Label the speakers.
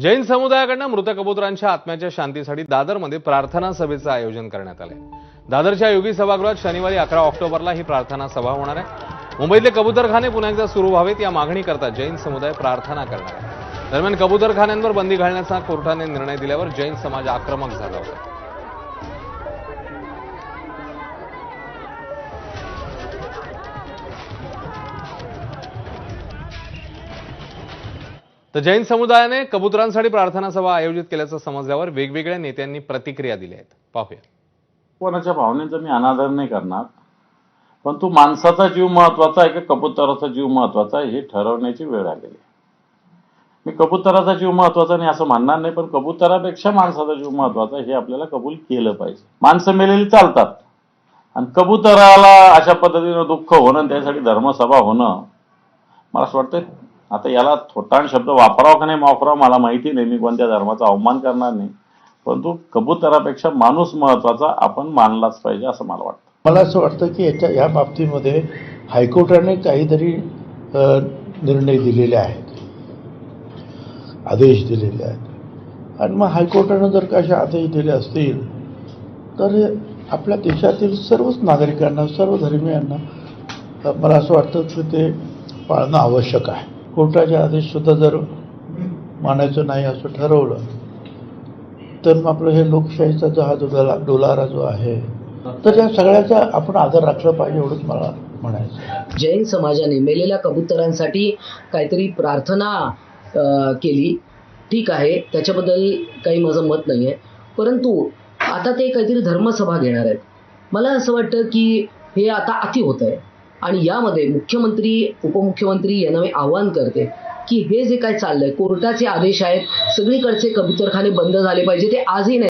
Speaker 1: जैन समुदायाकडनं मृत कबुतरांच्या आत्म्याच्या शांतीसाठी दादरमध्ये प्रार्थना सभेचं आयोजन करण्यात आलंय. दादरच्या योगी सभागृहात शनिवारी अकरा ऑक्टोबरला ही प्रार्थना सभा होणार आहे. मुंबईतले कबुतरखाने पुन्हा एकदा सुरू व्हावेत या मागणी करता जैन समुदाय प्रार्थना करणार आहे. दरम्यान कबुतरखान्यांवर बंदी घालण्याचा कोर्टाने निर्णय दिल्यावर जैन समाज आक्रमक झाला होता. तर जैन समुदायाने कबुतरांसाठी प्रार्थना सभा आयोजित केल्याचं समजल्यावर वेगवेगळ्या नेत्यांनी प्रतिक्रिया दिल्या आहेत. पाहूया.
Speaker 2: कोणाच्या भावनेचा मी अनादर नाही करणार पण तो माणसाचा जीव महत्त्वाचा आहे का कबुतराचा जीव महत्त्वाचा आहे हे ठरवण्याची वेळ आलेली आहे. मी कबुतराचा जीव महत्त्वाचा नाही असं म्हणणार नाही पण कबुतरापेक्षा माणसाचा जीव महत्त्वाचा हे आपल्याला कबूल केलं पाहिजे. माणसं मेलेली चालतात. आणि कबुतराला अशा पद्धतीनं दुःख होणं त्यासाठी धर्मसभा होणं मला असं वाटतं आता याला थोटाण शब्द वापरावा का नाही वापरावा मला माहिती नाही. मी कोणत्या धर्माचा अवमान करणार नाही. परंतु कबुतरापेक्षा माणूस महत्त्वाचा आपण मानलाच पाहिजे असं मला वाटतं.
Speaker 3: मला असं वाटतं की याच्या या बाबतीमध्ये हायकोर्टाने काहीतरी निर्णय दिलेले आहेत. आदेश दिलेले आहेत. आणि मग हायकोर्टानं जर का असे आदेश दिले असतील तर आपल्या देशातील सर्वच नागरिकांना सर्व धर्मियांना मला असं वाटतं की ते पाळणं आवश्यक आहे. कोर्टाचे आदेशसुद्धा जर मानायचं नाही असं ठरवलं तर मग आपलं हे लोकशाहीचा जो हा जो डोला डोलारा जो आहे तर या सगळ्याचा आपण आदर राखला पाहिजे एवढंच मला म्हणायचं
Speaker 4: जैन समाजाने मेलेल्या कबुतरांसाठी काहीतरी प्रार्थना केली. ठीक आहे त्याच्याबद्दल काही माझं मत नाही आहे परंतु आता ते काहीतरी धर्मसभा घेणार आहेत. मला असं वाटतं की हे आता अति होत आहे आणि यामध्ये मुख्यमंत्री उपमुख्यमंत्री यांना मी आवाहन करते की हे जे काय चाललंय कोर्टाचे आदेश आहेत सगळीकडचे कबुतरखाने बंद झाले पाहिजे ते आजही नाही.